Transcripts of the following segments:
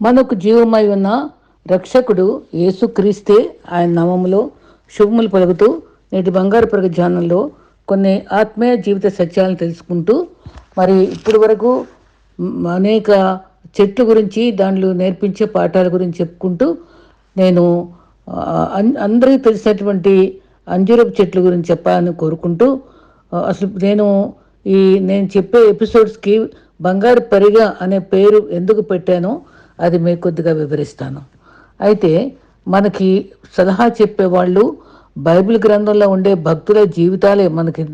మనకు జీవమై ఉన్న రక్షకుడు యేసుక్రీస్తే ఆయన నామములో శుభములు పలుకుతూ నేటి బంగారు పరుగు ధ్యానంలో కొన్ని ఆత్మీయ జీవిత సత్యాలను తెలుసుకుంటూ మరి ఇప్పటి వరకు అనేక చెట్ల గురించి దాంట్లో నేర్పించే పాఠాల గురించి చెప్పుకుంటూ నేను అందరికీ తెలిసినటువంటి అంజూరపు చెట్ల గురించి చెప్పాలని కోరుకుంటూ అసలు నేను ఈ నేను చెప్పే ఎపిసోడ్స్కి బంగారు పరిగ అనే పేరు ఎందుకు పెట్టానో అది మీకు కొద్దిగా వివరిస్తాను. అయితే మనకి సలహా చెప్పేవాళ్ళు బైబిల్ గ్రంథంలో ఉండే భక్తుల జీవితాలే మనకి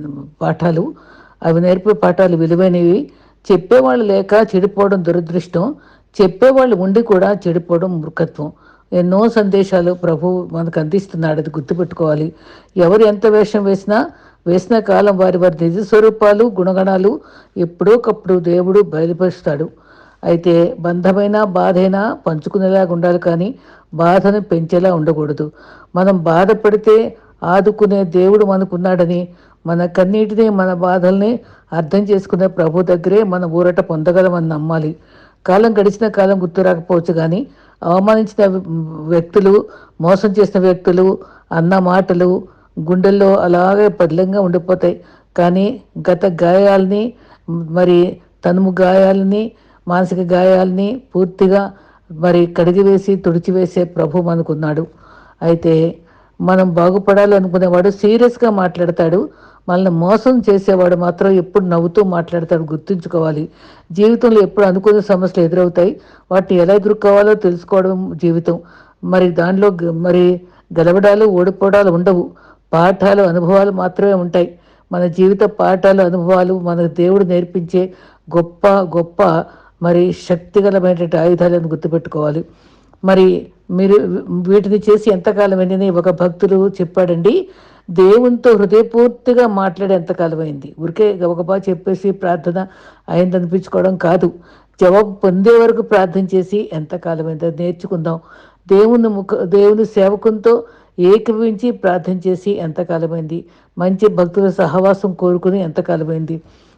పాఠాలు. అవి నేర్పే పాఠాలు విలువైనవి. చెప్పేవాళ్ళు లేక చెడిపోవడం దురదృష్టం. చెప్పేవాళ్ళు ఉండి కూడా చెడిపోవడం మూర్ఖత్వం. ఎన్నో సందేశాలు ప్రభు మనకు అందిస్తున్నాడు. అది గుర్తుపెట్టుకోవాలి. ఎవరు ఎంత వేషం వేసినా వేసిన కాలం వారి వారి నిజ స్వరూపాలు గుణగణాలు ఎప్పుడోకప్పుడు దేవుడు బయలుపరుస్తాడు. అయితే బంధమైనా బాధైనా పంచుకునేలాగా ఉండాలి కానీ బాధను పెంచేలా ఉండకూడదు. మనం బాధపడితే ఆదుకునే దేవుడు మనకున్నాడని మన కన్నీటిని మన బాధల్ని అర్థం చేసుకునే ప్రభు దగ్గరే మన ఊరట పొందగలమని నమ్మాలి. కాలం గడిచిన కాలం గుర్తు రాకపోవచ్చు కానీ అవమానించిన వ్యక్తులు మోసం చేసిన వ్యక్తులు అన్న మాటలు గుండెల్లో అలాగే పదిలంగా ఉండిపోతాయి. కానీ గత గాయాలని మరి తనుము గాయాలని మానసిక గాయాలని పూర్తిగా మరి కడిగివేసి తుడిచివేసే ప్రభు మనకున్నాడు. అయితే మనం బాగుపడాలి అనుకునేవాడు సీరియస్గా మాట్లాడతాడు. మనల్ని మోసం చేసేవాడు మాత్రం ఎప్పుడు నవ్వుతూ మాట్లాడతాడు గుర్తుంచుకోవాలి. జీవితంలో ఎప్పుడు అనుకునే సమస్యలు ఎదురవుతాయి. వాటిని ఎలా ఎదుర్కోవాలో తెలుసుకోవడం జీవితం. మరి దానిలో గ- మరి గెలవడాలు ఓడిపోవడాలు ఉండవు. పాఠాలు అనుభవాలు మాత్రమే ఉంటాయి. మన జీవిత పాఠాలు అనుభవాలు మన దేవుడు నేర్పించే గొప్ప గొప్ప మరి శక్తిగలమైనటువంటి ఆయుధాలను గుర్తుపెట్టుకోవాలి. మరి మీరు వీటిని చేసి ఎంతకాలం అయిందని ఒక భక్తుడు చెప్పాడండి. దేవునితో హృదయపూర్తిగా మాట్లాడే ఎంతకాలం అయింది. ఊరికే గబగబా చెప్పేసి ప్రార్థన అయింది అనిపించుకోవడం కాదు. జవాబు పొందే వరకు ప్రార్థన చేసి ఎంతకాలం అయిందో నేర్చుకుందాం. దేవుని ముఖ దేవుని సేవకునితో ఏకీభవించి ప్రార్థన చేసి ఎంతకాలమైంది మంచి భక్తుల సహవాసం కోరుకుని ఎంతకాలమైంది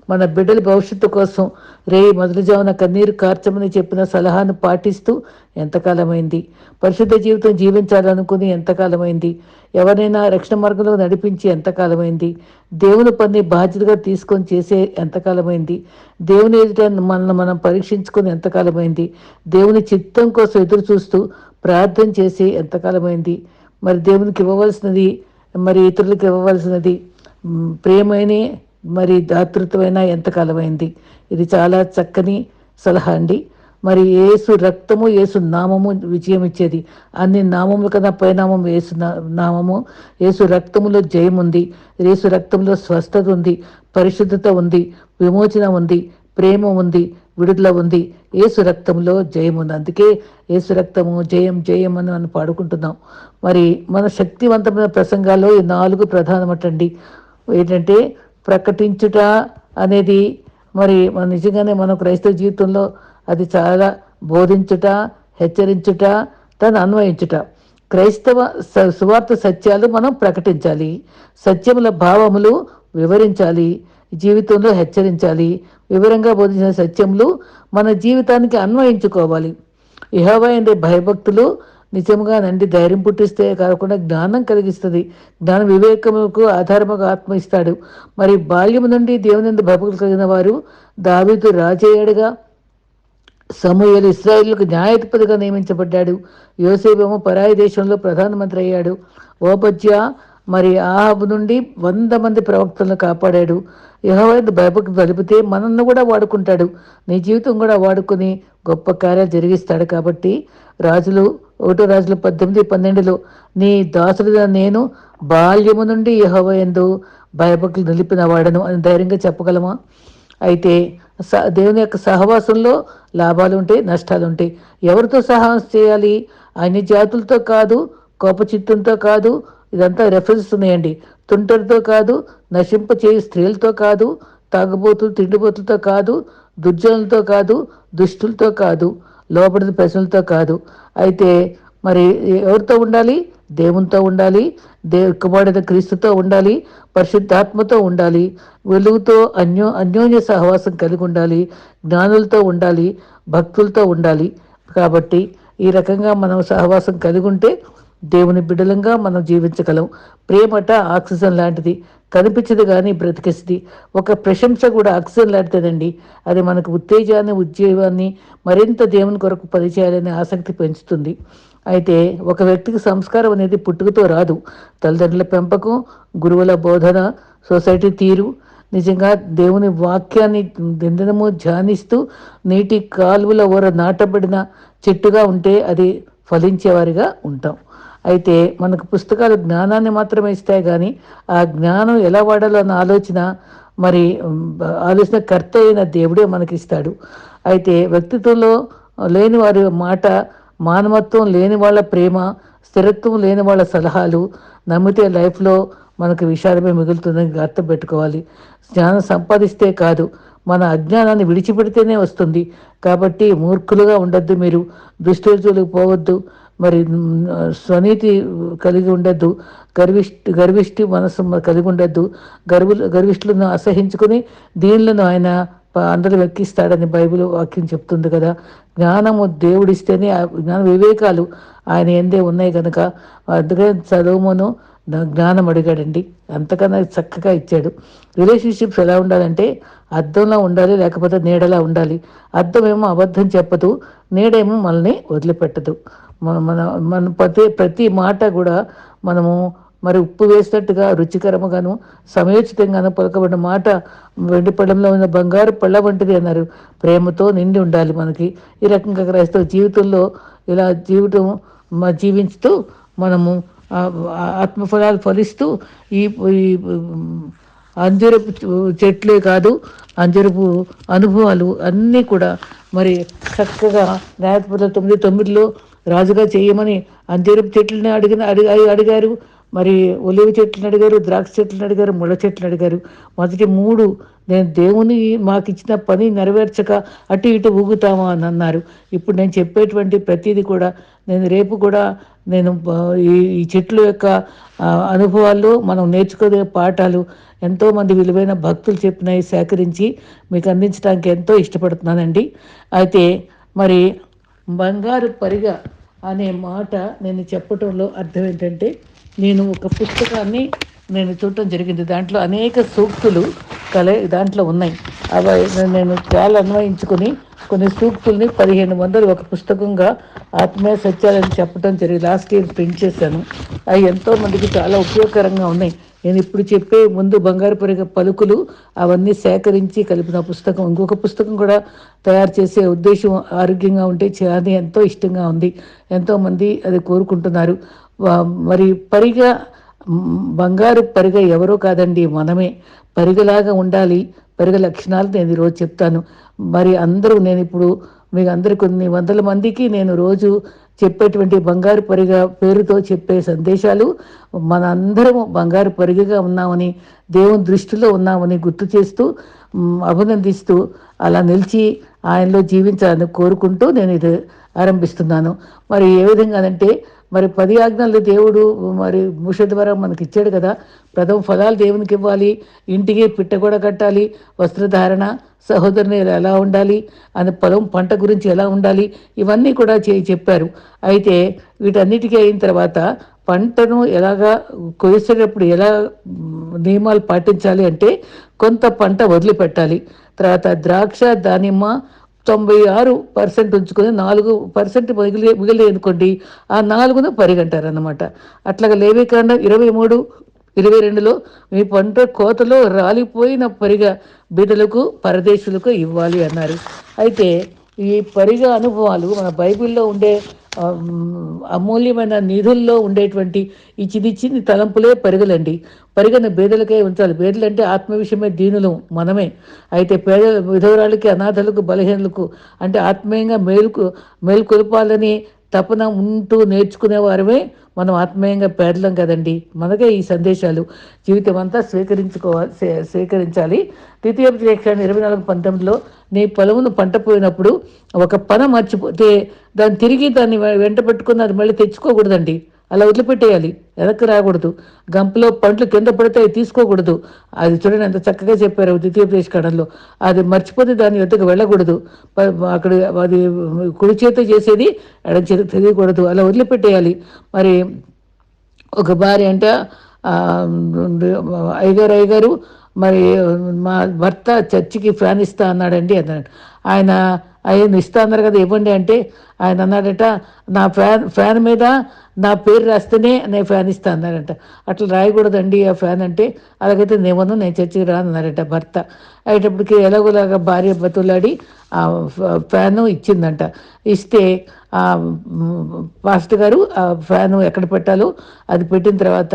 మన బిడ్డల భవిష్యత్తు కోసం రే మొదలుజామున కన్నీరు కార్చమని చెప్పిన సలహాను పాటిస్తూ ఎంతకాలమైంది? పరిశుద్ధ జీవితం జీవించాలనుకుని ఎంతకాలమైంది? ఎవరైనా రక్షణ మార్గంలో నడిపించి ఎంతకాలమైంది? దేవుని పని బాధ్యతగా తీసుకొని చేసే ఎంతకాలమైంది? దేవుని ఎదుట మనల్ని మనం పరీక్షించుకుని ఎంతకాలమైంది? దేవుని చిత్తం కోసం ఎదురు చూస్తూ ప్రార్థన చేసి ఎంతకాలమైంది? మరి దేవునికి ఇవ్వవలసినది మరి ఇతరులకు ఇవ్వవలసినది మ్, ప్రేమైనే మరి దాతృత్వమైన ఎంతకాలమైంది? ఇది చాలా చక్కని సలహా అండి. మరి ఏసు రక్తము యేసు నామము విజయం ఇచ్చేది. అన్ని నామముల కన్నా పైనామం ఏసు నామము. ఏసు రక్తములో జయం ఉంది యేసు రక్తంలో స్వస్థత ఉంది. పరిశుద్ధత ఉంది. విమోచన ఉంది. ప్రేమ ఉంది. విడుదల ఉంది. ఏసు రక్తంలో జయం ఉంది అందుకే యేసు రక్తము జయం జయం అని మనం పాడుకుంటున్నాం. మరి మన శక్తివంతమైన ప్రసంగాల్లో ఈ నాలుగు ప్రధానమటండి. ఏంటంటే ప్రకటించుట అనేది మరి మన నిజంగానే మన క్రైస్తవ జీవితంలో అది చాలా బోధించుట హెచ్చరించుట దాన్ని అన్వయించుట. క్రైస్తవ స- సువార్త సత్యాలు మనం ప్రకటించాలి. సత్యముల భావములు వివరించాలి. జీవితంలో హెచ్చరించాలి. వివరంగా బోధించిన సత్యములు మన జీవితానికి అన్వయించుకోవాలి. ఇహవైందే భయభక్తులు నిజంగా నండి ధైర్యం పుట్టిస్తే కాకుండా జ్ఞానం కలిగిస్తుంది. జ్ఞాన వివేకముకు ఆధారముగా ఆత్మ ఇస్తాడు. మరి బాల్యము నుండి దేవునందు భక్తులు కలిగిన వారు దావీదు రాజయ్యాడుగా సమూహలు ఇస్రాయిల్కు న్యాయాధిపతిగా నియమించబడ్డాడు. యోసేపేమో పరాయి దేశంలో ప్రధానమంత్రి అయ్యాడు. ఓపజ్య మరి ఆహాబు నుండి వంద మంది ప్రవక్తలను కాపాడాడు. యహోవైన భయభక్తి కలిపితే మనల్ని కూడా వాడుకుంటాడు. నీ జీవితం కూడా వాడుకుని గొప్ప కార్యాలు జరిగిస్తాడు కాబట్టి రాజులు ఒకటో రాజులు పద్దెనిమిది పన్నెండులో నీ దాసుడిగా నేను బాల్యము నుండి యహోవయందు భయభక్తులు నిలిపిన వాడను అని ధైర్యంగా చెప్పగలమా? అయితే స దేవుని యొక్క సహవాసంలో లాభాలు ఉంటాయి నష్టాలు ఉంటాయి ఎవరితో సహవాసం చేయాలి? అన్ని జాతులతో కాదు కోప చిత్తంతో కాదు ఇదంతా రెఫరెన్స్ ఉన్నాయండి. తుంటరితో కాదు నశింప చేయి స్త్రీలతో కాదు తాగుబోతులు తిండిబోతులతో కాదు దుర్జనులతో కాదు దుష్టులతో కాదు. లోపడిన ప్రశ్నలతో కాదు. అయితే మరి ఎవరితో ఉండాలి? దేవునితో ఉండాలి. దే కుమారుడైన క్రీస్తుతో ఉండాలి. పరిశుద్ధాత్మతో ఉండాలి. వెలుగుతో అన్యో అన్యోన్య సహవాసం కలిగి ఉండాలి. జ్ఞానులతో ఉండాలి. భక్తులతో ఉండాలి. కాబట్టి ఈ రకంగా మనం సహవాసం కలిగి ఉంటే దేవుని బిడలంగా మనం జీవించగలం. ప్రేమట ఆక్సిజన్ లాంటిది. కనిపించదు కానీ బ్రతికేస్తుంది. ఒక ప్రశంస కూడా ఆక్సిజన్ అది మనకు ఉత్తేజాన్ని ఉద్యోగాన్ని మరింత దేవుని కొరకు పనిచేయాలనే ఆసక్తి పెంచుతుంది. అయితే ఒక వ్యక్తికి సంస్కారం అనేది పుట్టుకతో రాదు. తల్లిదండ్రుల పెంపకం గురువుల బోధన సొసైటీ తీరు నిజంగా దేవుని వాక్యాన్ని దిందనము ధ్యానిస్తూ నీటి కాలువల ఓర నాటబడిన చెట్టుగా ఉంటే అది ఫలించేవారిగా ఉంటాం. అయితే మనకు పుస్తకాలు జ్ఞానాన్ని మాత్రమే ఇస్తాయి కానీ ఆ జ్ఞానం ఎలా వాడాలో అన్న ఆలోచన మరి ఆలోచన కర్త అయిన దేవుడే మనకిస్తాడు. అయితే వ్యక్తిత్వంలో లేని వారి మాట మానవత్వం లేని వాళ్ళ ప్రేమ స్థిరత్వం లేని వాళ్ళ సలహాలు నమ్మితే లైఫ్లో మనకు విషాదమే మిగులుతుందని అర్థం పెట్టుకోవాలి. జ్ఞానం సంపాదిస్తే కాదు మన అజ్ఞానాన్ని విడిచిపెడితేనే వస్తుంది. కాబట్టి మూర్ఖులుగా ఉండొద్దు మీరు దుష్టజులకు పోవద్దు. మరి స్వనీతి కలిగి ఉండద్దు గర్విష్టి గర్విష్టి మనసు కలిగి ఉండద్దు. గర్వు గర్విష్ఠులను అసహించుకుని దీనిలను ఆయన అందరూ వెక్కిస్తాడని బైబిల్ వాక్యం చెప్తుంది కదా. జ్ఞానము దేవుడిస్తేనే జ్ఞాన వివేకాలు ఆయన ఎందే ఉన్నాయి కనుక అందుకని చదువుమును జ్ఞానం అడిగాడండి. అంతకన్నా చక్కగా ఇచ్చాడు. రిలేషన్షిప్స్ ఎలా ఉండాలంటే అర్థంలో ఉండాలి లేకపోతే నీడలా ఉండాలి. అర్థమేమో అబద్ధం చెప్పదు నీడేమో మనల్ని వదిలిపెట్టదు. మన మన ప్రతి ప్రతి మాట కూడా మనము మరి ఉప్పు వేసినట్టుగా రుచికరముగాను సమయోచితంగాను పలకబడిన మాట వెండి పళ్ళంలో ఉన్న బంగారు పళ్ళ వంటిది అన్నారు. ప్రేమతో నిండి ఉండాలి మనకి. ఈ రకంగా క్రైస్తవ జీవితంలో ఇలా జీవితం జీవించుతూ మనము ఆత్మఫలాలు ఫలిస్తూ ఈ అంజరపు చెట్లే కాదు అంజరపు అనుభవాలు అన్నీ కూడా మరి చక్కగా న్యాయపత్ర తొమ్మిది తొమ్మిదిలో రాజుగా చేయమని అంజరపు చెట్లని అడిగిన అడిగి అడిగారు. మరి ఒలివ చెట్లను అడిగారు ద్రాక్ష చెట్లను అడిగారు ముళ్ళ చెట్లను అడిగారు. మొదటి మూడు నేను దేవుని మాకు ఇచ్చిన పని నెరవేర్చక అటు ఇటు ఊగుతామా అని అన్నారు. ఇప్పుడు నేను చెప్పేటువంటి ప్రతిదీ కూడా నేను రేపు కూడా నేను ఈ ఈ చెట్ల యొక్క అనుభవాల్లో మనం నేర్చుకునే పాఠాలు ఎంతోమంది విలువైన భక్తులు చెప్పినవి సేకరించి మీకు అందించడానికి ఎంతో ఇష్టపడుతున్నానండి. అయితే మరి బంగారు పరిగ అనే మాట నేను చెప్పటంలో అర్థం ఏంటంటే నేను ఒక పుస్తకాన్ని నేను చూడటం జరిగింది. దాంట్లో అనేక సూక్తులు కలే దాంట్లో ఉన్నాయి. అవి నేను చాలా అన్వయించుకొని కొన్ని సూక్తుల్ని పదిహేను వందలు ఒక పుస్తకంగా ఆత్మీయ సత్యాలని చెప్పడం జరిగింది. లాస్ట్ ఇయర్ ప్రింట్ చేశాను. అవి ఎంతో మందికి చాలా ఉపయోగకరంగా ఉన్నాయి. నేను ఇప్పుడు చెప్పే ముందు బంగారు పరిగ పలుకులు అవన్నీ సేకరించి కలిపిన పుస్తకం. ఇంకొక పుస్తకం కూడా తయారు చేసే ఉద్దేశం ఆరోగ్యంగా ఉంటే చాలా ఎంతో ఇష్టంగా ఉంది. ఎంతోమంది అది కోరుకుంటున్నారు. మరి పరిగ బంగారు పరిగ ఎవరో కాదండి మనమే. పరిగలాగా ఉండాలి. పరిగ లక్షణాలు నేను ఈరోజు చెప్తాను. మరి అందరూ నేను ఇప్పుడు మీకు అందరు కొన్ని వందల మందికి నేను రోజు చెప్పేటువంటి బంగారు పరిగ పేరుతో చెప్పే సందేశాలు మన అందరము బంగారు పరిగగా ఉన్నామని దేవుని దృష్టిలో ఉన్నామని గుర్తు చేస్తూ అభినందిస్తూ అలా నిలిచి ఆయనలో జీవించాలని కోరుకుంటూ నేను ఇది ఆరంభిస్తున్నాను. మరి ఏ విధంగానంటే మరి పది ఆజ్ఞలు దేవుడు మరి మూష ద్వారా మనకి ఇచ్చాడు కదా ప్రథమ ఫలాలు దేవునికి ఇవ్వాలి ఇంటికి పిట్ట కూడా కట్టాలి వస్త్రధారణ సహోదరుని ఎలా ఉండాలి అని పొలం పంట గురించి ఎలా ఉండాలి ఇవన్నీ కూడా చెప్పారు. అయితే వీటన్నిటికీ అయిన తర్వాత పంటను ఎలాగా కొయ్యేసేటప్పుడు ఎలా నియమాలు పాటించాలి అంటే కొంత పంట వదిలిపెట్టాలి. తర్వాత ద్రాక్ష దానిమ్మ తొంభై ఆరు పర్సెంట్ ఉంచుకొని నాలుగు పర్సెంట్ మిగిలి మిగిలి అనుకోండి ఆ నాలుగును పరిగంటారు అన్నమాట అట్లాగా లేవికాండ ఇరవై మూడు ఇరవై రెండులో మీ పంట కోతలో రాలిపోయిన పరిగ బిడ్డలకు పరదేశులకు ఇవ్వాలి అన్నారు. అయితే ఈ పరిగ అనుభవాలు మన బైబిల్లో ఉండే అమూల్యమైన నిధుల్లో ఉండేటువంటి ఈ తలంపులే పరిగలండి. పరిగణ బేదలకే ఉంచాలి. బేదలు అంటే ఆత్మ విషయమే దీనులు మనమే. అయితే పేద విధవరాలకి అనాథలకు బలహీనలకు అంటే ఆత్మీయంగా మేలుకు మేలుకొల్పాలని తపన ఉంటూ నేర్చుకునేవారమే మనం ఆత్మీయంగా పేర్లం కదండి. మనకే ఈ సందేశాలు జీవితం అంతా స్వీకరించుకోవాలి స్వీకరించాలి. ద్వితీయ ప్రేక్షణ ఇరవై నాలుగు పంతొమ్మిదిలో నీ పొలమును పంట పోయినప్పుడు ఒక పన మర్చిపోతే దాన్ని తిరిగి దాన్ని వెంట పెట్టుకుని అది మళ్ళీ తెచ్చుకోకూడదండి. అలా వదిలిపెట్టేయాలి. వెనక్కి రాకూడదు. గంపలో పండ్లు కింద పడితే అవి తీసుకోకూడదు. అది చూడండి ఎంత చక్కగా చెప్పారు ద్వితీయోపదేశ కడంలో అది మర్చిపోతే దాని వద్దకు వెళ్ళకూడదు. అక్కడ అది కుడి చేత చేసేది ఎడం చేత తెలియకూడదు. అలా వదిలిపెట్టేయాలి. మరి ఒక భార్య అంటే అయ్యగారు అయ్యగారు మరి మా భర్త చర్చికి ఫ్యాన్ ఇస్తా అన్నాడండి అన్నాడు ఆయన ఆయన ఇస్తా అన్నారు కదా ఇవ్వండి అంటే ఆయన అన్నాడట నా ఫ్యాన్ ఫ్యాన్ మీద నా పేరు రాస్తేనే నేను ఫ్యాన్ ఇస్తా అన్నారంట అట్లా రాయకూడదండి ఆ ఫ్యాన్ అంటే అలాగైతే నేమను నేను చర్చికి రానన్నారట భర్త. అయ్యేటప్పటికి ఎలాగోలాగా భార్య బతులాడి ఫ్యాను ఇచ్చిందంట. ఇస్తే ఆ పాస్టర్ గారు ఆ ఫ్యాను ఎక్కడ పెట్టాలో అది పెట్టిన తర్వాత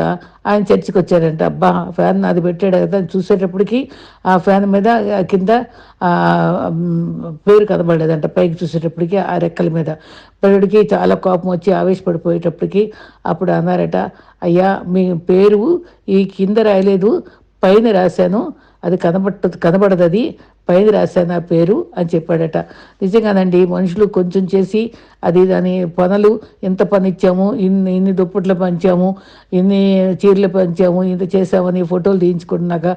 ఆయన చర్చికి వచ్చారంట. అబ్బా ఫ్యాన్ అది పెట్టాడు కదా చూసేటప్పటికి ఆ ఫ్యాన్ మీద ఆ కింద పేరు కనబడలేదంట. పైకి చూసేటప్పటికి ఆ రెక్కల మీద. పిల్లడికి చాలా కోపం వచ్చి ఆవేశపడిపోయేటప్పటికి అప్పుడు అన్నారట అయ్యా మీ పేరు ఈ కింద రాయలేదు పైన రాశాను. అది కనబడ కనబడదు అది పైన రాశాను నా పేరు అని చెప్పాడట. నిజంగానండి మనుషులు కొంచెం చేసి అది దాని పనులు ఎంత పని ఇచ్చాము ఇన్ని ఇన్ని దుప్పట్లు పంచాము ఇన్ని చీరలు పంచాము ఇంత చేసామని ఫోటోలు తీయించుకున్నాక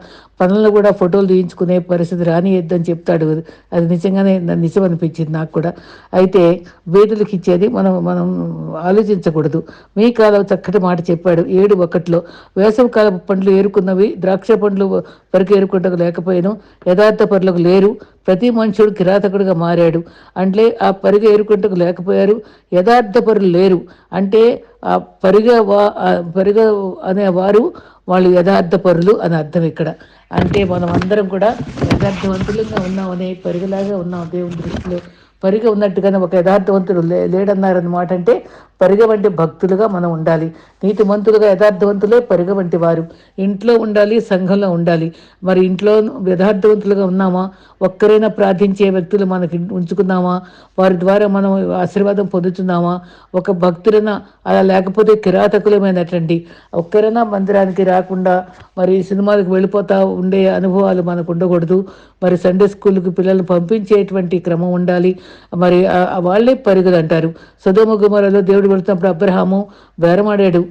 పనులను కూడా ఫోటోలు తీయించుకునే పరిస్థితి రానియద్దని చెప్తాడు. అది నిజంగానే నిజం అనిపించింది నాకు కూడా. అయితే బీదులకు ఇచ్చేది మనం మనం ఆలోచించకూడదు. మీ కాలం చక్కటి మాట చెప్పాడు. ఏడు ఒకటిలో వేసవి కాల పండ్లు ఏరుకున్నవి ద్రాక్ష పండ్లు వరకు ఏరుకుంటకు లేకపోయాను యథార్థ పనులు పరులకు లేరు. ప్రతి మనుషుడు కిరాతకుడిగా మారాడు. అంటే ఆ పరిగె ఏరుకుంటకు లేకపోయారు. యథార్థ పరులు లేరు. అంటే ఆ పరిగ వా ఆ పరిగ అనే వారు వాళ్ళు యథార్థ పరులు అని అర్థం ఇక్కడ. అంటే మనం అందరం కూడా యథార్థవంతులుగా ఉన్నామనే పరిగలాగా ఉన్నాం దేవుని దృష్టిలో. పరిగ ఉన్నట్టుగానే ఒక యథార్థవంతుడు లే లేడన్నారన్నమాట అంటే పరిగ వంటి భక్తులుగా మనం ఉండాలి. నీతిమంతులుగా యథార్థవంతులే పరిగ వంటి వారు. ఇంట్లో ఉండాలి సంఘంలో ఉండాలి. మరి ఇంట్లో యథార్థవంతులుగా ఉన్నామా? ఒక్కరైనా ప్రార్థించే వ్యక్తులు మనకి ఉంచుకున్నామా? వారి ద్వారా మనం ఆశీర్వాదం పొందుతున్నామా? ఒక భక్తులైనా అలా లేకపోతే కిరాతకులమైనటువంటి ఒక్కరైనా మందిరానికి రాకుండా మరి సినిమాలకు వెళ్ళిపోతా ఉండే అనుభవాలు మనకు ఉండకూడదు. మరి సండే స్కూల్కి పిల్లల్ని పంపించేటువంటి క్రమం ఉండాలి. మరి వాళ్ళే పరుగులు అంటారు. సదోమ గుమరలో దేవుడు వెళుతున్నప్పుడు అబ్రహాము బేరమాడాడు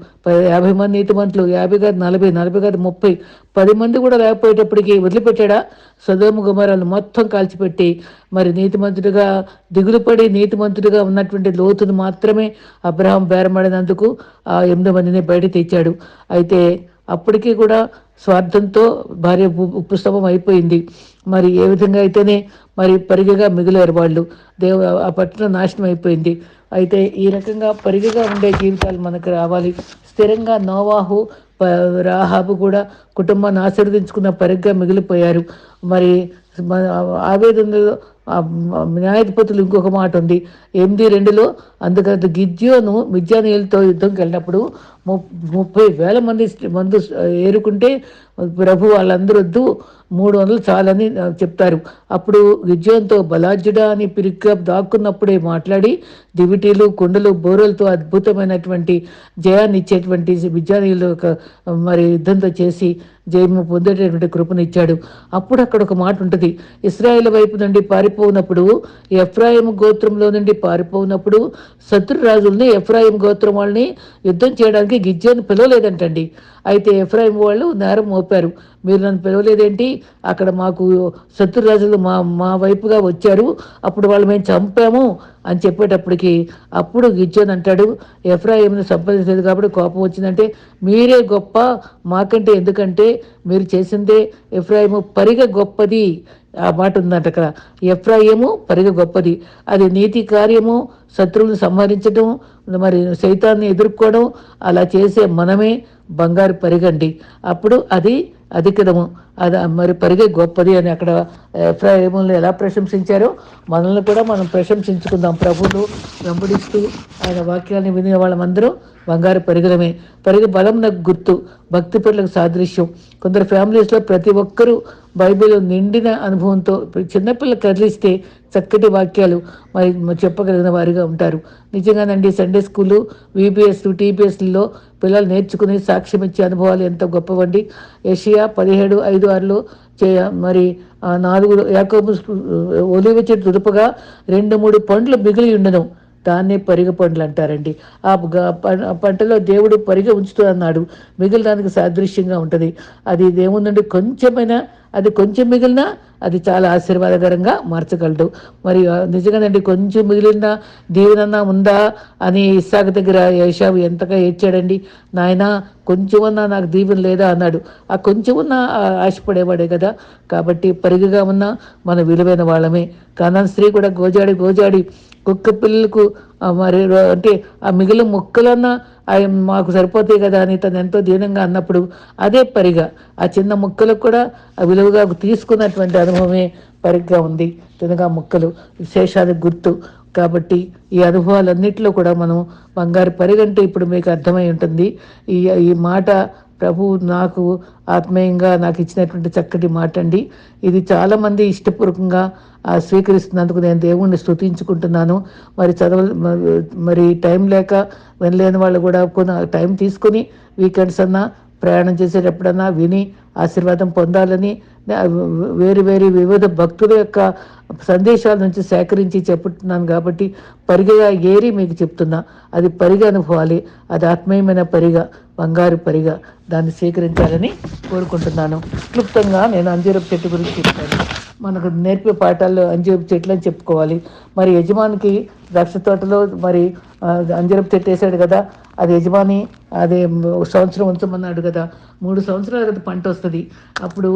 యాభై మంది నీతిమంతులు యాభై కాదు నలభై నలభై కాదు ముప్పై. పది మంది కూడా లేకపోయేటప్పటికి వదిలిపెట్టాడా? సదోమ గుమరాలు మొత్తం కాల్చిపెట్టి మరి నీతిమంతుడిగా దిగులుపడి నీతి నీతిమంతుడిగా ఉన్నటువంటి లోతును మాత్రమే అబ్రహాం బేరమాడినందుకు ఆ ఎనిమిది మందిని బయట తెచ్చాడు. అయితే అప్పటికీ కూడా స్వార్థంతో భార్య ఉపశమం అయిపోయింది. మరి ఏ విధంగా అయితేనే మరి పరిగగా మిగిలారు వాళ్ళు. దేవ ఆ పట్టణం నాశనం అయిపోయింది. అయితే ఈ రకంగా పరిగగా ఉండే జీవితాలు మనకు రావాలి. స్థిరంగా నోవాహు రాహాబు కూడా కుటుంబాన్ని ఆశీర్వదించుకున్న పరిగ్గా మిగిలిపోయారు. మరి ఆవేదనలో న్యాయాధిపతులు ఇంకొక మాట ఉంది. ఎనిమిది రెండులో అందుకంటే గిద్యోను మిద్యానీయులతో యుద్ధంకి వెళ్ళినప్పుడు ము- ముప్పై వేల మంది మందు ఏరుకుంటే ప్రభు వాళ్ళందరూ వద్దు మూడు వందలు చాలని చెప్తారు. అప్పుడు గిద్యోన్తో బలాజ్యుడా అని పిరిగ్గా దాక్కున్నప్పుడే మాట్లాడి దివిటీలు కుండలు బోరలతో అద్భుతమైనటువంటి జయాన్ని ఇచ్చేటువంటి విద్యానీయులు మరి యుద్ధంతో చేసి జయము పొందేటటువంటి కృపనిచ్చాడు అప్పుడు అక్కడ ఒక మాట ఉంటుంది. ఇస్రాయేల్ వైపు నుండి పారిపోయినప్పుడు ఎఫ్రాయిం గోత్రంలో నుండి పారిపోయినప్పుడు శత్రు రాజుల్ని ఎఫ్రాయిం గోత్రం వాళ్ళని యుద్ధం చేయడానికి గిజ్జాన్ని పిలవలేదంటండి. అయితే ఎఫ్రాయిం వాళ్ళు నేరం మోపారు. మీరు నన్ను పిలవలేదేంటి? అక్కడ మాకు శత్రురాజులు మా మా వైపుగా వచ్చారు. అప్పుడు వాళ్ళు మేము చంపాము అని చెప్పేటప్పటికి అప్పుడు గిజ్జోన్ అంటాడు ఎఫ్రాయింను సంపాదించలేదు కాబట్టి కోపం వచ్చిందంటే మీరే గొప్ప మాకంటే ఎందుకంటే మీరు చేసిందే ఎఫ్రాయిము పరిగ గొప్పది. ఆ మాట ఉందంట అక్కడ. ఎఫ్రాయిము పరిగ గొప్పది. అది నీతి కార్యము శత్రువులను సంహరించడం మరి సైతాన్ని ఎదుర్కోవడం అలా చేసే మనమే బంగారు పరిగండి అప్పుడు అది అధికదము అది మరి పరిగే గొప్పది అని అక్కడ ఎఫ్రాయిములను ఎలా ప్రశంసించారో మనల్ని కూడా మనం ప్రశంసించుకుందాం. ప్రభువులు వెంబడిస్తూ ఆయన వాక్యాన్ని వినే వాళ్ళమందరం బంగారు పరిగణమే. పరిగ బలం నాకు గుర్తు భక్తి పిల్లలకు సాదృశ్యం. కొందరు ఫ్యామిలీస్లో ప్రతి ఒక్కరూ బైబిల్ నిండిన అనుభవంతో చిన్నపిల్ల కదిలిస్తే చక్కటి వాక్యాలు మరి చెప్పగలిగిన వారిగా ఉంటారు. నిజంగానండి సండే స్కూలు విబిఎస్లు టీపీఎస్లో పిల్లలు నేర్చుకుని సాక్ష్యం ఇచ్చే అనుభవాలు ఎంత గొప్పవండి. ఏషియా పదిహేడు ఐదు ఆరులో చే మరి నాలుగు యాకోబు ఒలివ చెట్టు దులుపగా రెండు మూడు పండ్లు మిగిలి ఉండను. దాన్నే పరిగ పండ్లు అంటారండి ఆ గ- ప- పంటలో దేవుడు పరిగ ఉంచుతూ అన్నాడు మిగిలిన సాదృశ్యంగా ఉంటుంది. అది ఏముందండి కొంచెమైనా అది కొంచెం మిగిలినా అది చాలా ఆశీర్వాదకరంగా మార్చగలడు మరి నిజంగానండి కొంచెం మిగిలిన దీవెనన్నా ఉందా అని ఇస్సాకు దగ్గర యేషావు ఎంతగా ఏడ్చాడండి. నాయనా కొంచెమన్నా నాకు దీవెన లేదా అన్నాడు. ఆ కొంచెమన్నా ఆశపడేవాడే కదా. కాబట్టి పరిగిగా ఉన్న మన విలువైన వాళ్ళమే. కానా స్త్రీ కూడా గోజాడి గోజాడి కుక్క పిల్లలకు మరి అంటే ఆ మిగిలిన ముక్కలన్నా అవి మాకు సరిపోతాయి కదా అని తను ఎంతో దీనంగా అన్నప్పుడు అదే పరిగా. ఆ చిన్న ముక్కలకు కూడా ఆ విలువగా తీసుకున్నటువంటి అనుభవమే పరిగ్గా ఉంది. తినగా ముక్కలు విశేషాలకు గుర్తు. కాబట్టి ఈ అనుభవాలన్నింటిలో కూడా మనం బంగారు పరిగంటే ఇప్పుడు మీకు అర్థమై ఉంటుంది. ఈ ఈ మాట ప్రభు నాకు ఆత్మీయంగా నాకు ఇచ్చినటువంటి చక్కటి మాట అండి ఇది చాలామంది ఇష్టపూర్వకంగా స్వీకరిస్తున్నందుకు నేను దేవుణ్ణి స్తుతించుకుంటున్నాను. మరి చదవ మరి- టైం లేక వినలేని వాళ్ళు కూడా కొన్ని టైం తీసుకుని వీకెండ్స్ అన్నా ప్రయాణం చేసేటప్పుడన్నా విని ఆశీర్వాదం పొందాలని వేరు వేరు వివిధ భక్తుల యొక్క సందేశాల నుంచి సేకరించి చెప్పుతున్నాను కాబట్టి పరిగగా ఏరి మీకు చెప్తున్నా. అది పరిగ అనుభవాలి. అది ఆత్మీయమైన పరిగ. బంగారు పరిగ దాన్ని స్వీకరించాలని కోరుకుంటున్నాను. క్లుప్తంగా నేను అంజీరపు చెట్టు గురించి చెప్తాను. మనకు నేర్పే పాఠాల్లో అంజీరపు చెట్లు అని చెప్పుకోవాలి. మరి యజమానికి ద్రాక్ష తోటలో మరి అంజీరపు చెట్టు వేసాడు కదా అది యజమాని అది ఒక సంవత్సరం ఉంచమన్నాడు కదా మూడు సంవత్సరాలు కదా పంట వస్తుంది. అప్పుడు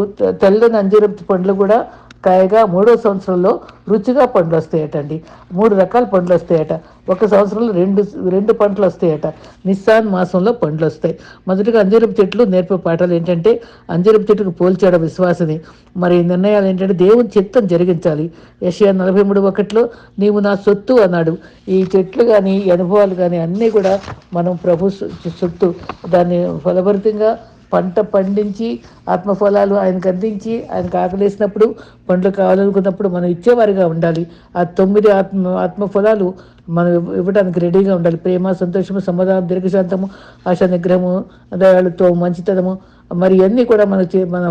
తెల్లని అంజీరపు పండ్లు కూడా కాయగా మూడో సంవత్సరంలో రుచిగా పండ్లు వస్తాయటండి. మూడు రకాల పండ్లు వస్తాయట. ఒక సంవత్సరంలో రెండు రెండు పంటలు వస్తాయట. నిస్సాన్ మాసంలో పండ్లు వస్తాయి. మొదటిగా అంజరపు చెట్లు నేర్పే పాఠాలు ఏంటంటే అంజరపు చెట్టుకు పోల్చాడు విశ్వాసని మరి నిర్ణయాలు ఏంటంటే దేవుని చిత్తం జరిగించాలి. యషయా నలభై మూడు ఒకటిలో నీవు నా సొత్తు అన్నాడు. ఈ చెట్లు కానీ అనుభవాలు కానీ అన్నీ కూడా మనం ప్రభు సొత్తు. దాన్ని ఫలభరితంగా పంట పండించి ఆత్మఫలాలు ఆయనకు అందించి ఆయనకు ఆకలేసినప్పుడు పండ్లు కావాలనుకున్నప్పుడు మనం ఇచ్చేవారిగా ఉండాలి. ఆ తొమ్మిది ఆత్మ ఆత్మఫలాలు మనం ఇవ్వడానికి రెడీగా ఉండాలి. ప్రేమ సంతోషము సమాధానం దీర్ఘశాంతము ఆశ నిగ్రహము దయాళుతో మంచితనము మరి ఇవన్నీ కూడా మన చే మన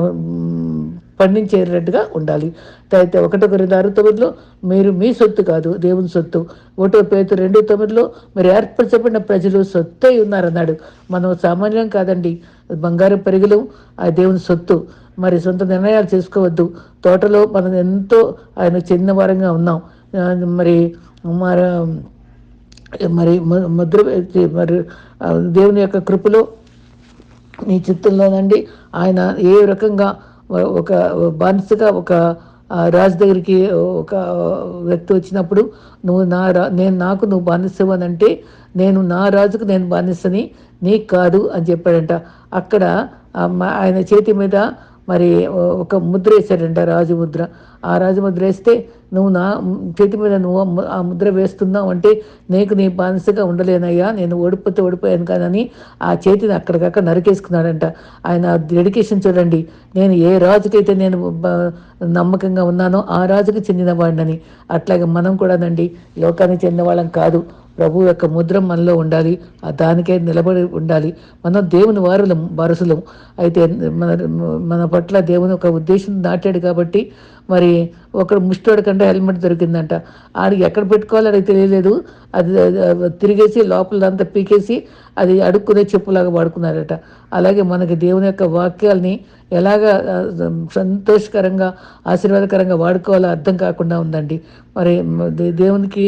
పండించేటట్టుగా ఉండాలి. అయితే ఒకటో రెండు ఆరు తొమ్మిదిలో మీరు మీ సొత్తు కాదు దేవుని సొత్తు. ఒకటో పేతు రెండు తొమ్మిదిలో మీరు ఏర్పరచబడిన ప్రజలు సొత్తై ఉన్నారన్నాడు. మనం సామాన్యం కాదండి. బంగారు పెరుగులు ఆ దేవుని సొత్తు. మరి సొంత నిర్ణయాలు చేసుకోవద్దు. తోటలో మనం ఎంతో ఆయన చెందిన వారంగా ఉన్నాం. మరి మరి మరి ముద్ర మరి దేవుని యొక్క కృపలో నీ చిత్తంలోనండి ఆయన ఏ రకంగా ఒక బానిసగా ఒక రాజు దగ్గరికి ఒక వ్యక్తి వచ్చినప్పుడు నువ్వు నా రా నేను నాకు నువ్వు బానిసవు అని అంటే నేను నా రాజుకు నేను బానిసని నీకు కాదు అని చెప్పాడంట. అక్కడ ఆయన చేతి మీద మరి ఒక ముద్ర వేశాడంట రాజు ముద్ర ఆ రాజు ముద్ర వేస్తే నువ్వు నా చేతి మీద నువ్వు ఆ ముద్ర వేస్తున్నావు అంటే నీకు నీ బానిసగా ఉండలేనయ్యా నేను ఓడిపోతే ఓడిపోయాను కాదని ఆ చేతిని అక్కడికక్కడ నరికేసుకున్నాడంట. ఆయన డెడికేషన్ చూడండి నేను ఏ రాజుకైతే నేను నమ్మకంగా ఉన్నానో ఆ రాజుకి చెందిన వాడినని. అట్లాగే మనం కూడానండి లోకానికి చెందిన వాళ్ళం కాదు. ప్రభు యొక్క ముద్ర మనలో ఉండాలి. దానికే నిలబడి ఉండాలి. మనం దేవుని వారులం వారసులం. అయితే మన మన పట్ల దేవుని ఒక ఉద్దేశం నాటాడు కాబట్టి మరి ఒకడు ముష్టోడి కంటే హెల్మెట్ దొరికిందంట. ఆడికి ఎక్కడ పెట్టుకోవాలో అది తెలియలేదు. అది తిరిగేసి లోపలంతా పీకేసి అది అడుక్కునే చెప్పులాగా వాడుకున్నారట. అలాగే మనకి దేవుని యొక్క వాక్యాల్ని ఎలాగా సంతోషకరంగా ఆశీర్వాదకరంగా వాడుకోవాలో అర్థం కాకుండా ఉందండి. మరి దేవునికి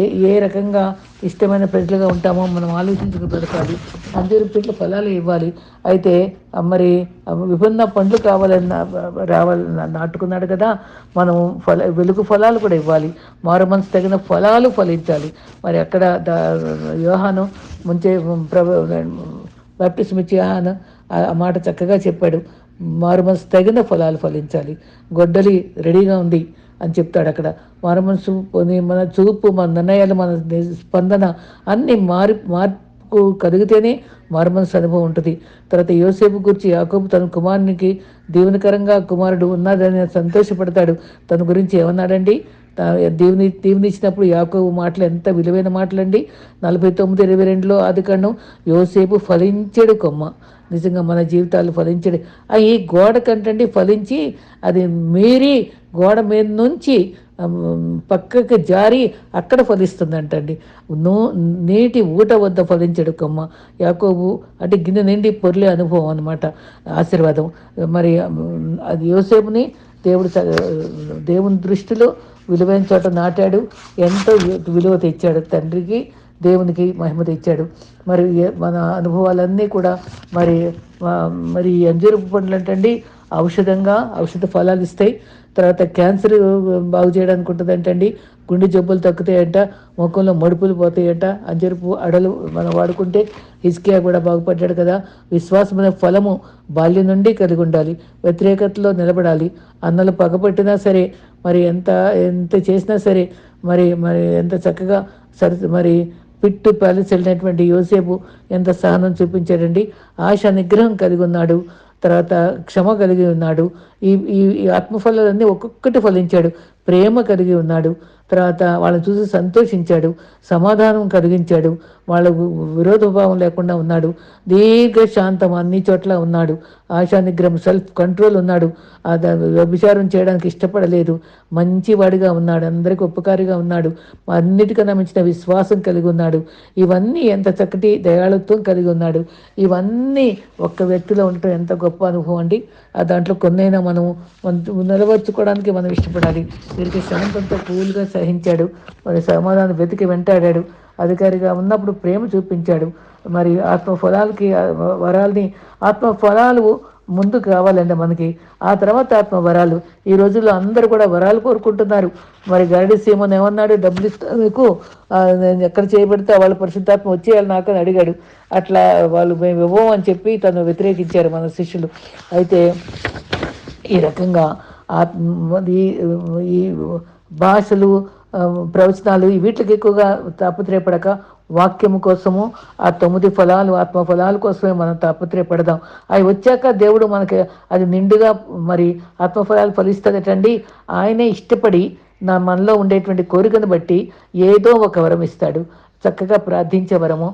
ఏ ఏ రకంగా ఇష్టమైన ప్రజలుగా ఉంటామో మనం ఆలోచించుకు పెడతాలి అందరి చెట్లు ఫలాలు ఇవ్వాలి. అయితే మరి విభిన్న పండ్లు కావాలని రావాలని నాటుకున్నాడు కదా మనం ఫల వెలుగు ఫలాలు కూడా ఇవ్వాలి. మారు మనసు తగిన ఫలాలు ఫలించాలి. మరి అక్కడ దా యోహాను ముంచే ప్రభు బాప్టిజం ఇచ్చే యోహాను ఆ మాట చక్కగా చెప్పాడు. మారు మనసు తగిన ఫలాలు ఫలించాలి. గొడ్డలి రెడీగా ఉంది అని చెప్తాడు అక్కడ. మన మనసు మన చూపు మన నిర్ణయాలు మన స్పందన అన్నీ మారి మార్పు కలిగితేనే మారు మనసు అనుభవం ఉంటుంది. తర్వాత యోసేపు గురించి యాకోబు తన కుమారునికి దీవెనకరంగా కుమారుడు ఉన్నాడని సంతోషపడతాడు. తన గురించి ఏమన్నాడండి? దేవుని దేవుని ఇచ్చినప్పుడు యాకోబు మాటలు ఎంత విలువైన మాటలండి? నలభై తొమ్మిది ఇరవై రెండులో ఆదికాండం యోసేపు ఫలించాడు కొమ్మ. నిజంగా మన జీవితాలు ఫలించడు. ఈ గోడ కంటండి ఫలించి అది మీరి గోడ మీద నుంచి పక్కకి జారి అక్కడ ఫలిస్తుందంటండి. నో నేటి ఊట వద్ద ఫలించడు కొమ్మ యాకోబు అంటే గిన్నె నిండి పొర్లే అనుభవం అనమాట ఆశీర్వాదం. మరి అది యోసేపుని దేవుడు దేవుని దృష్టిలో విలువైన చోట నాటాడు. ఎంతో విలువ తెచ్చాడు తండ్రికి దేవునికి మహిమ తెచ్చాడు. మరి మన అనుభవాలన్నీ కూడా మరి మరి అంజూరు పండ్లు అంటండి ఔషధంగా ఔషధ ఫలాలు ఇస్తాయి. తర్వాత క్యాన్సర్ బాగు చేయడానికి ఉంటుందంటండి. గుండె జబ్బులు తగ్గుతాయంట ముఖంలో మడుపులు పోతాయంట అంజరుపు అడలు మనం వాడుకుంటే హిస్కియా కూడా బాగుపడ్డాడు కదా. విశ్వాసమైన ఫలము బాల్యం నుండి కలిగి ఉండాలి వ్యతిరేకతలో నిలబడాలి అన్నలు పగపట్టినా సరే మరి ఎంత ఎంత చేసినా సరే మరి మరి ఎంత చక్కగా సరి మరి పిట్టు ప్యాలెస్ వెళ్ళినటువంటి యోసేపు ఎంత సహనం చూపించాడండి. ఆశ నిగ్రహం కలిగి ఉన్నాడు. తర్వాత క్షమ కలిగి ఉన్నాడు. ఈ ఈ ఆత్మఫలాలన్నీ ఒక్కొక్కటి ఫలించాడు. ప్రేమ కలిగి ఉన్నాడు. తర్వాత వాళ్ళని చూసి సంతోషించాడు సమాధానం కలిగించాడు వాళ్ళకు విరోధభావం లేకుండా ఉన్నాడు దీర్ఘ శాంతం అన్ని చోట్ల ఉన్నాడు ఆశా నిగ్రహం సెల్ఫ్ కంట్రోల్ ఉన్నాడు వ్యభిచారం చేయడానికి ఇష్టపడలేదు మంచివాడిగా ఉన్నాడు అందరికి ఉపకారిగా ఉన్నాడు అన్నిటికన్నా మించిన విశ్వాసం కలిగి ఉన్నాడు ఇవన్నీ ఎంత చక్కటి దయాళుత్వం కలిగి ఉన్నాడు ఇవన్నీ ఒక్క వ్యక్తిలో ఉండటం ఎంత గొప్ప అనుభవం అండి. దాంట్లో కొన్నైనా మనం నిలవర్చుకోవడానికి మనం ఇష్టపడాలి. వీరికి శాంతంతో కూల్గా సహించాడు. మరి సమాధానం వెతికి వెంటాడాడు. అధికారిగా ఉన్నప్పుడు ప్రేమ చూపించాడు. మరి ఆత్మ ఫలాలకి వరాలని ఆత్మ ఫలాలు ముందుకు కావాలండి మనకి. ఆ తర్వాత ఆత్మ వరాలు ఈ రోజుల్లో అందరూ కూడా వరాలు కోరుకుంటున్నారు. మరి గరడి సీమన్ ఏమన్నాడు? డబ్బులు ఇస్తా మీకు నేను ఎక్కడ చేయబడితే వాళ్ళ పరిశుద్ధాత్మ వచ్చేయాలి నాకు అని అడిగాడు. అట్లా వాళ్ళు మేము ఇవ్వం అని చెప్పి తను వ్యతిరేకించారు మన శిష్యులు. అయితే ఈ రకంగా ఆత్మ ఈ భాషలు ప్రవచనాలు వీటికి ఎక్కువగా తాపత్రయపడక వాక్యము కోసము ఆ తొమ్మిది ఫలాలు ఆత్మ ఫలాల కోసమే మనం తాపత్రయపడదాం. అవి వచ్చాక దేవుడు మనకి అది నిండుగా మరి ఆత్మఫలాలు ఫలిస్తుందటండి ఆయనే ఇష్టపడి నా మనలో ఉండేటువంటి కోరికను బట్టి ఏదో ఒక వరం ఇస్తాడు. చక్కగా ప్రార్థించే వరము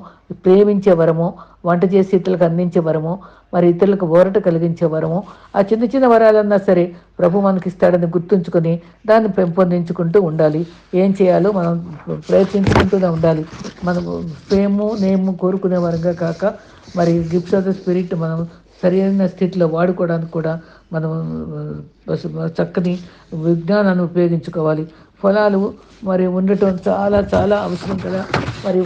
ప్రేమించే వరము వంట చేసి ఇతరులకు అందించే వరము మరి ఇతరులకు ఓరట కలిగించే వరము ఆ చిన్న చిన్న వరాలన్నా సరే ప్రభు మనకి ఇస్తాడని గుర్తుంచుకొని దాన్ని పెంపొందించుకుంటూ ఉండాలి. ఏం చేయాలో మనం ప్రయత్నించుకుంటూనే ఉండాలి. మనం ఫేము నేము కోరుకునే వరంగా కాక మరి గిఫ్ట్స్ ఆఫ్ ద స్పిరిట్ మనం సరైన స్థితిలో వాడుకోవడానికి కూడా మనం చక్కని విజ్ఞానాన్ని ఉపయోగించుకోవాలి. ఫలాలు మరి ఉండటం చాలా చాలా అవసరం కదా. మరి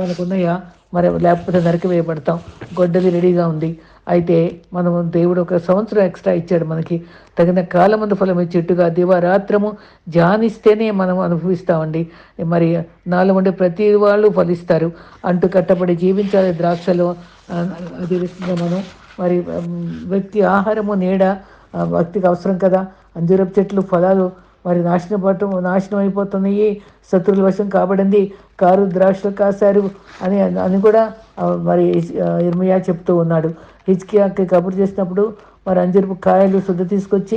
మనకున్నాయా? మరి లేకపోతే నరికి వేయబడతాం గొడ్డది రెడీగా ఉంది. అయితే మనం దేవుడు ఒక సంవత్సరం ఎక్స్ట్రా ఇచ్చాడు మనకి. తగిన కాలమందు ఫలం చెట్టుగా దివారాత్రము ధ్యానిస్తేనే మనం అనుభవిస్తామండి. మరి నాలో ఉండే ప్రతి వాళ్ళు ఫలిస్తారు. అంటూ కట్టబడి జీవించాలి ద్రాక్షలు అదేవిధంగా మనం. మరి వ్యక్తి ఆహారము నీడ భక్తికి అవసరం కదా. అంజూరపు చెట్లు ఫలాలు మరి నాశనం పట్టు నాశనం అయిపోతున్నాయి శత్రువుల వశం కాబడింది. కారు ద్రాక్షలు కాశారు అని అని కూడా మరి ఇర్మియా చెప్తూ ఉన్నాడు. హిచ్కియాకి కబురు చేసినప్పుడు మరి అంజరుపు కాయలు శుద్ధ తీసుకొచ్చి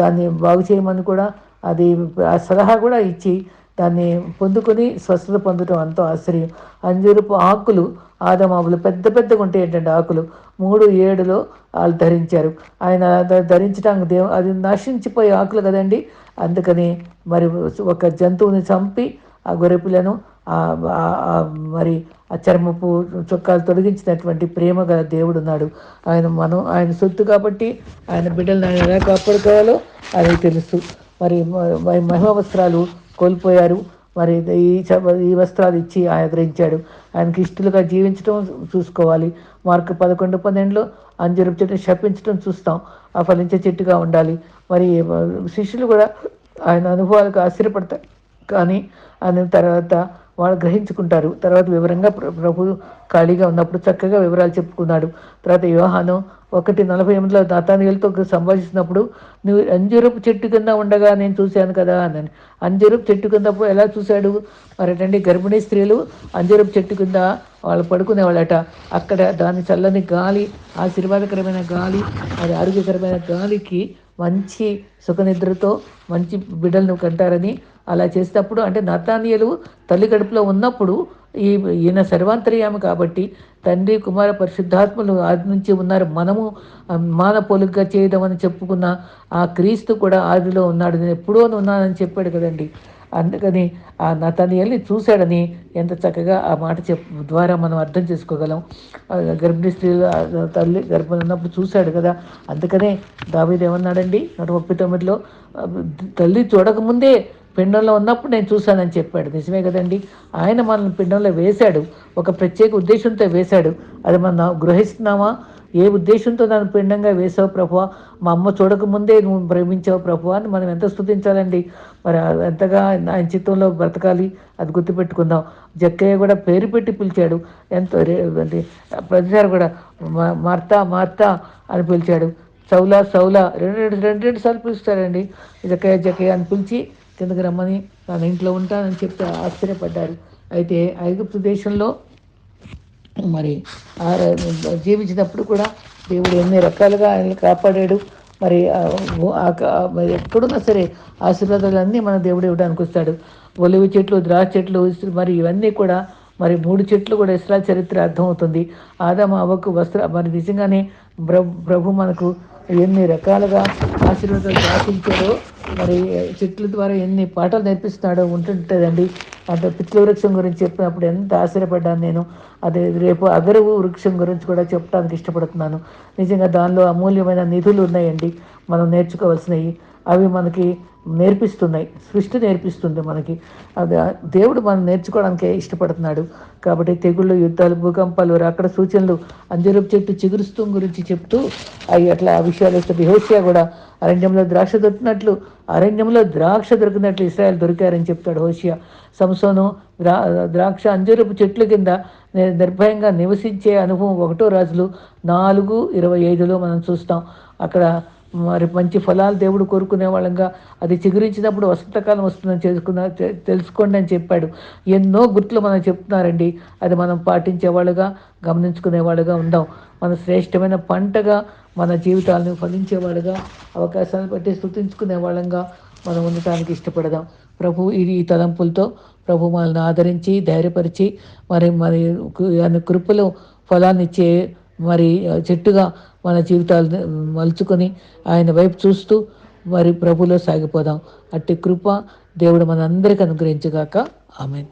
దాన్ని బాగు చేయమని కూడా అది ఆ సలహా కూడా ఇచ్చి దాన్ని పొందుకొని స్వస్థత పొందడం ఎంతో ఆశ్చర్యం. అంజూరపు ఆకులు ఆదమాములు పెద్ద పెద్దగా ఉంటాయి ఏంటంటే ఆకులు. మూడు ఏడులో వాళ్ళు ధరించారు. ఆయన ధరించడానికి దేవు అది నశించిపోయే ఆకులు కదండి. అందుకని మరి ఒక జంతువుని చంపి ఆ గొర్రెపిల్లను మరి ఆ చర్మపు చొక్కాలు తొలగించినటువంటి ప్రేమ గల దేవుడు ఉన్నాడు. ఆయన మనం ఆయన సొత్తు కాబట్టి ఆయన బిడ్డలను ఆయన ఎలా కాపాడుకోవాలో అది తెలుసు. మరి మహిమ వస్త్రాలు కోల్పోయారు. మరి ఈ ఈ వస్త్రాలు ఇచ్చి ఆయన గ్రహించాడు ఆయనకి ఇష్టలుగా జీవించడం చూసుకోవాలి. మార్కు పదకొండు పన్నెండులో అంజరపు చెట్టును శపించడం చూస్తాం. ఆ ఫలించే చెట్టుగా ఉండాలి. మరి శిష్యులు కూడా ఆయన అనుభవాలకు ఆశ్చర్యపడతారు. కానీ ఆయన తర్వాత వాళ్ళు గ్రహించుకుంటారు. తర్వాత వివరంగా ప్రభు ఖాళీగా ఉన్నప్పుడు చక్కగా వివరాలు చెప్పుకున్నాడు. తర్వాత వివాహాను ఒకటి నలభై ఎనిమిదిలో దాతానియలతో సంభాషిస్తున్నప్పుడు నువ్వు అంజురపు చెట్టు కింద ఉండగా నేను చూశాను కదా అని అంజురపు చెట్టు కింద ఎలా చూశాడు? మరేటండి గర్భిణీ స్త్రీలు అంజురపు చెట్టు కింద వాళ్ళు పడుకునేవాళ్ళట. అక్కడ దాని చల్లని గాలి ఆశీర్వాదకరమైన గాలి అది ఆరోగ్యకరమైన గాలికి మంచి సుఖనిద్రతో మంచి బిడ్డలను కంటారని అలా చేసేటప్పుడు అంటే నతానియలు తల్లి గడుపులో ఉన్నప్పుడు ఈ ఈయన సర్వాంతర్యామి కాబట్టి తండ్రి కుమార పరిశుద్ధాత్మలు ఆది నుంచి ఉన్నారు. మనము మాన పోలికగా చేయదామని చెప్పుకున్న ఆ క్రీస్తు కూడా ఆదిలో ఉన్నాడు. నేను ఎప్పుడో ఉన్నానని చెప్పాడు కదండి. అందుకని ఆ నతనియల్ని చూశాడని ఎంత చక్కగా ఆ మాట చెప్ ద్వారా మనం అర్థం చేసుకోగలం. గర్భిణీ స్త్రీలు తల్లి గర్భం ఉన్నప్పుడు చూశాడు కదా. అందుకనే దావీది ఏమన్నాడండి? నూట ముప్పై తొమ్మిదిలో తల్లి చూడకముందే పిండంలో ఉన్నప్పుడు నేను చూశానని చెప్పాడు. నిజమే కదండి? ఆయన మనల్ని పిండంలో వేశాడు. ఒక ప్రత్యేక ఉద్దేశంతో వేశాడు. అది మనం గ్రహిస్తున్నామా? ఏ ఉద్దేశంతో దాన్ని పిండంగా వేసావు ప్రభు మా అమ్మ చూడకముందే నువ్వు ప్రేమించావు ప్రభు అని మనం ఎంత స్థుతించాలండి మరి ఎంతగా ఆయన చిత్తంలో బ్రతకాలి? అది గుర్తుపెట్టుకుందాం. జక్కయ్య కూడా పేరు పెట్టి పిలిచాడు. ఎంతో ప్రతిసారి కూడా మార్తా మార్తా అని పిలిచాడు. సౌలా సౌలా రెండు రెండు రెండు రెండు సార్లు పిలుస్తారండి జక్కయ్య జక్కయ్య అని పిలిచి కిందకి రమ్మని తన ఇంట్లో ఉంటానని చెప్తే ఆశ్చర్యపడ్డారు. అయితే ఐగుప్తు దేశంలో మరి జీవించినప్పుడు కూడా దేవుడు ఎన్ని రకాలుగా ఆయన కాపాడాడు. మరి ఎక్కడున్నా సరే ఆశీర్వాదాలన్నీ మన దేవుడు ఇవ్వడానికి వస్తాడు. ఒలివి చెట్లు ద్రాక్ష చెట్లు మరి ఇవన్నీ కూడా మరి మూడు చెట్లు కూడా ఇస్రా చరిత్ర అర్థమవుతుంది. ఆదామ అవ్వకు వస్త్ర మరి నిజంగానే ప్రభు మనకు ఎన్ని రకాలుగా ఆశీర్వాదాలు దాటించాడో మరి చెట్ల ద్వారా ఎన్ని పాటలు నేర్పిస్తున్నాడో ఉంటుంటుందండి. అంటే పిట్ల వృక్షం గురించి చెప్పినప్పుడు ఎంత ఆశ్చర్యపడ్డాను నేను. అదే రేపు అగరువు వృక్షం గురించి కూడా చెప్పడానికి ఇష్టపడుతున్నాను. నిజంగా దానిలో అమూల్యమైన నిధులు ఉన్నాయండి. మనం నేర్చుకోవాల్సినవి. అవి మనకి నేర్పిస్తున్నాయి. సృష్టి నేర్పిస్తుంది మనకి. అది దేవుడు మనం నేర్చుకోవడానికే ఇష్టపడుతున్నాడు. కాబట్టి తెగుళ్ళు యుద్ధాలు భూకంపాలు అక్కడ సూచనలు అంజరపు చెట్టు చిగురుస్తూ గురించి చెప్తూ అవి అట్లా ఆ విషయాలు వస్తుంది హోషియా కూడా అరణ్యంలో ద్రాక్ష దొరికినట్లు అరణ్యంలో ద్రాక్ష దొరికినట్లు ఇస్రాయల్ దొరికారని చెప్తాడు హోషియా. సంసోను ద్రా ద్రాక్ష అంజరపు చెట్ల కింద నిర్భయంగా నివసించే అనుభవం ఒకటో రాజులు నాలుగు ఇరవై ఐదులో మనం చూస్తాం. అక్కడ మరి మంచి ఫలాలు దేవుడు కోరుకునే వాళ్ళంగా అది చిగురించినప్పుడు వసంతకాలం వస్తుందని చేసుకున్న తెలుసుకోండి అని చెప్పాడు. ఎన్నో గుర్తులు మనం చెప్తున్నారండి. అది మనం పాటించేవాళ్ళుగా గమనించుకునేవాళ్ళుగా ఉందాం. మన శ్రేష్టమైన పంటగా మన జీవితాలను ఫలించేవాళ్ళుగా అవకాశాలను బట్టి స్థుతించుకునే వాళ్ళంగా మనం ఉండటానికి ఇష్టపడదాం. ప్రభు ఇది ఈ తలంపులతో ప్రభు మనల్ని ఆదరించి ధైర్యపరిచి మరి మరి కృపలో ఫలాన్నిచ్చే మరి చెట్టుగా మన జీవితాలు మలుచుకొని ఆయన వైపు చూస్తూ మరి ప్రభులో సాగిపోదాం. అట్టి కృప దేవుడు మనందరికీ అనుగ్రహించగాక. ఆమె